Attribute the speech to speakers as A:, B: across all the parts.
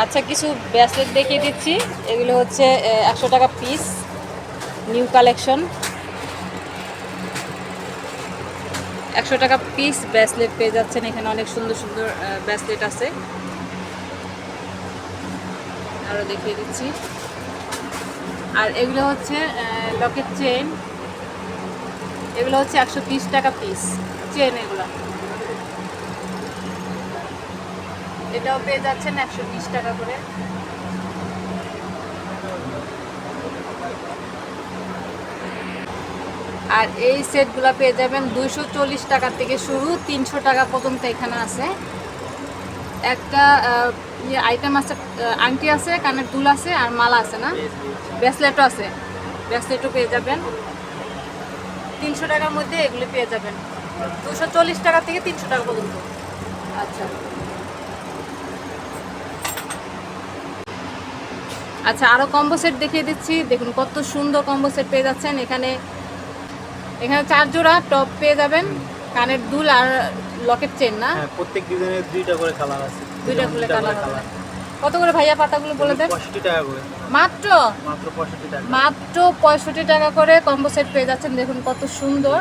A: আচ্ছা কিছু ব্রেসলেট দেখিয়ে দিচ্ছি। এগুলো হচ্ছে একশো টাকা পিস নিউ কালেকশন একশো টাকা পিস ব্রেসলেট পেয়ে যাচ্ছেন এখানে অনেক সুন্দর সুন্দর ব্রেসলেট আছে। আরও দেখিয়ে দিচ্ছি। আর এগুলো হচ্ছে লকেট চেন এগুলো হচ্ছে একশো টাকা পিস চেন এগুলো। এটাও পেয়ে যাচ্ছেন একশো বিশ টাকা করে। আর এই সেটগুলো পেয়ে যাবেন দুইশো চল্লিশ টাকা থেকে শুরু, তিনশো টাকা পর্যন্ত এখানে আছে। একটা ইয়ে আইটেম আছে আংটি আছে, কানের দুল আছে আর মালা আছে না? ব্রেসলেটও আছে। ব্রেসলেটও পেয়ে যাবেন। তিনশো টাকার মধ্যে এগুলো পেয়ে যাবেন। দুশো চল্লিশ টাকা থেকে তিনশো টাকা পর্যন্ত। আচ্ছা। আচ্ছা আরও কম্বো সেট দেখিয়ে দিচ্ছি। দেখুন কত সুন্দর কম্বো সেট পেয়ে যাচ্ছেন। এখানে এখানে চার জোড়া টপ পেয়ে যাবেন। কানের দুল আর লকেট চেন না?
B: হ্যাঁ প্রত্যেক ডিজাইনের দুইটা করে কালার আছে।
A: দুইটা করে কালার কত করে ভাইয়া পাতাগুলো বলে দেন?
B: পঁয়ষট্টি টাকা করে।
A: মাত্র?
B: মাত্র পঁয়ষট্টি টাকা।
A: মাত্র পঁয়ষট্টি টাকা করে কম্বো সেট পেয়ে যাচ্ছেন। দেখুন কত সুন্দর।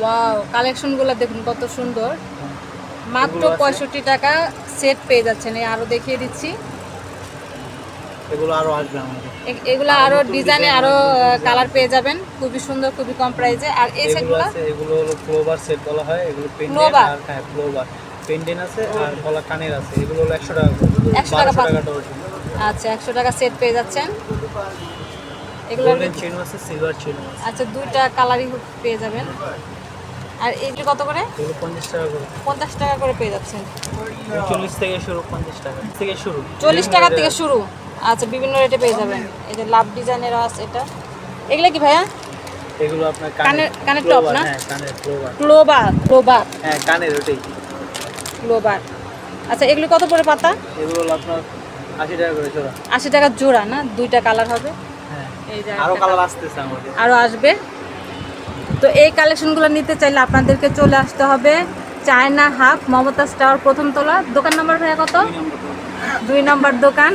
A: ওয়াও কালেকশনগুলো দেখুন কত সুন্দর। মাত্র
B: এগুলো আছে?
A: পঁয়ষট্টি টাকা সেট পেয়ে যাচ্ছেন। এই আরও দেখিয়ে দিচ্ছি।
B: এগুলো আরও আসবে আমাদের।
A: এগুলো আরও ডিজাইনে আরও কালার পেয়ে যাবেন। খুবই সুন্দর খুবই কম প্রাইসে আর এই সেটগুলো?
B: এগুলো হলো ক্লোবার সেট বলা হয়। এগুলো পেন্ডেন্ট? আর হ্যাঁ ক্লোবার পেন্ডেন্ট আছে আর গলা কানের আছে। এগুলো হলো একশো টাকা করে।
A: 100 টাকা পাতা।
B: টাকা ডজন
A: আচ্ছা একশো টাকা সেট পেয়ে যাচ্ছেন। এগুলো
B: গোল্ডেন চেনও আছে সিলভার চেনও আছে।
A: আচ্ছা দুইটা কালারই পেয়ে যাবেন। আর এইগুলো কত করে?
B: পঞ্চাশ টাকা করে।
A: পঞ্চাশ টাকা করে পেয়ে যাচ্ছেন।
B: চল্লিশ থেকে শুরু পঞ্চাশ টাকা থেকে শুরু।
A: চল্লিশ টাকা থেকে শুরু। আচ্ছা বিভিন্ন রেটে পেয়ে যাবেন। এই যে লাভ ডিজাইনের আছে এটা। এগুলো কি ভাইয়া?
B: এগুলো আপনার
A: কানের- কানের top না?
B: হ্যাঁ কানের ক্লোবার
A: ক্লোবার ক্লোবার
B: হ্যাঁ কানের ওটাই।
A: ক্লোবার আচ্ছা এগুলো কত করে পাতা?
B: এগুলো আপনার আশি টাকা করে জোড়া।
A: আশি টাকার জোড়া না? দুইটা কালার হবে?
B: হ্যাঁ
A: এই যে আরও
B: কালার আসতেছে আমাদের।
A: আরও আসবে? তো এই কালেকশনগুলো নিতে চাইলে আপনাদেরকে চলে আসতে হবে চায়না হাফ মমতাজ টাওয়ার প্রথম তলা। দোকান নাম্বার ভাইয়া কত।
B: দুই নম্বর
A: দোকান।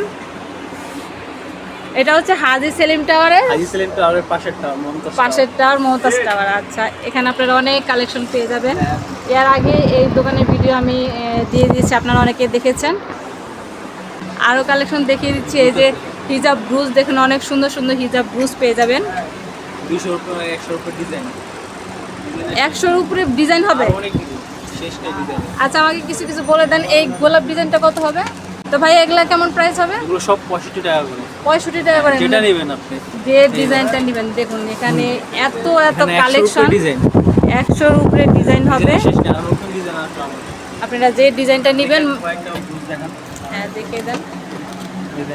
A: এটা হচ্ছে হাজি সেলিম টাওয়ারের
B: হাজি সেলিম তো আরও পাশেরটা মমতাজ
A: পাশের টাওয়ার মমতাজ টাওয়ার আচ্ছা। এখানে আপনারা অনেক কালেকশন পেয়ে যাবেন। এর আগে এই দোকানের ভিডিও আমি দিয়ে দিয়েছি আপনারা অনেকে দেখেছেন। আরও কালেকশন দেখিয়ে দিচ্ছি এই যে হিজাব ব্রুজ দেখুন অনেক সুন্দর সুন্দর হিজাব ব্রুজ পেয়ে যাবেন।
B: উপরে একশোর উপরে ডিজাইন
A: একশোর উপরে ডিজাইন হবে? আচ্ছা আমাকে কিছু কিছু বলে দেন এই গোলাপ ডিজাইনটা কত হবে? তো ভাই এগুলা কেমন প্রাইস হবে?
B: এগুলো সব পঁয়ষট্টি টাকা করে।
A: পঁয়ষট্টি টাকা করে
B: যেটা নেবেন আপনি।
A: যে ডিজাইনটা নেবেন দেখুন এখানে এত এত কালেকশন
B: ডিজাইন
A: একশোর উপরে ডিজাইন হবে। আপনারা যে ডিজাইনটা নেবেন হ্যাঁ দেখে দেন।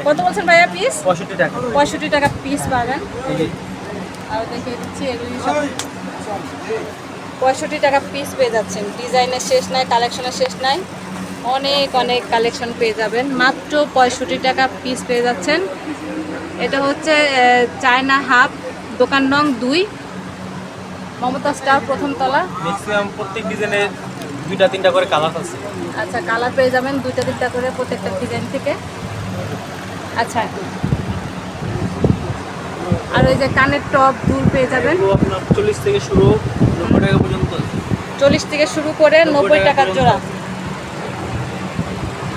A: কত বলছেন ভাইয়া পিস
B: পঁয়ষট্টি টাকা।
A: পঁয়ষট্টি টাকা পিস পাবেন। আর দেখিয়ে দিচ্ছি এগুলি সব পঁয়ষট্টি টাকা পিস পেয়ে যাচ্ছেন। ডিজাইনের শেষ নাই কালেকশনের শেষ নাই। অনেক অনেক কালেকশন পেয়ে যাবেন। মাত্র পঁয়ষট্টি টাকা পিস পেয়ে যাচ্ছেন। এটা হচ্ছে চায়না হাফ দোকান নং দুই মমতা স্টার প্রথম তলা।
B: ম্যাক্সিমাম প্রত্যেক ডিজাইনের দুইটা তিনটা করে কালার আছে।
A: আচ্ছা কালার পেয়ে যাবেন দুইটা তিনটা করে প্রত্যেকটা ডিজাইন থেকে। আচ্ছা। আর ওই যে কানের টপ দুল পেয়ে যাবেন।
B: আপনার চল্লিশ থেকে শুরু নব্বই টাকা পর্যন্ত।
A: চল্লিশ থেকে শুরু করে
B: নব্বই
A: টাকার জোড়া।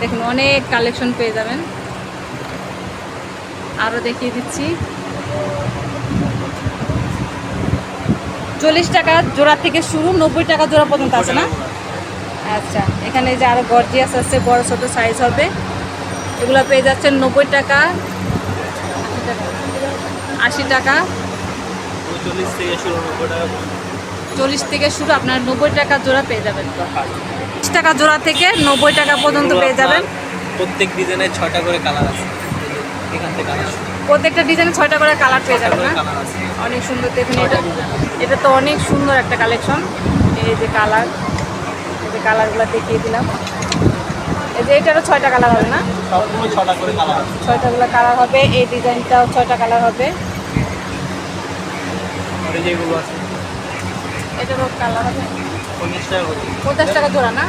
A: দেখুন অনেক কালেকশন পেয়ে যাবেন। আরও দেখিয়ে দিচ্ছি। চল্লিশ টাকা জোড়া থেকে শুরু নব্বই টাকা জোড়া পর্যন্ত আছে না? আচ্ছা এখানে যে আরও গর্জিয়াস আছে বড় ছোট সাইজ হবে। এগুলো পেয়ে যাচ্ছেন নব্বই টাকা। আশি টাকা।
B: চল্লিশ থেকে শুরু নব্বই টাকা
A: চল্লিশ থেকে শুরু আপনার নব্বই টাকা জোড়া পেয়ে যাবেন। তিরিশ টাকা জোড়া থেকে নব্বই টাকা পর্যন্ত পেয়ে যাবেন।
B: প্রত্যেক ডিজাইনের ছয়টা করে কালার আছে। এখান থেকে
A: প্রত্যেকটা ডিজাইনে ছয়টা করে কালার পেয়ে যাবেন না? অনেক সুন্দর দেখুন এটা। এটা তো অনেক সুন্দর একটা কালেকশন। এই যে কালার। এই যে কালারগুলো দেখিয়ে দিলাম। এই যে এটারও ছয়টা কালার হবে না?
B: ছটা করে কালার
A: ছয়টাগুলো কালার হবে। এই ডিজাইনটাও ছয়টা কালার হবে। এটারও কালার হবে। পঞ্চাশ টাকা জোড়া না?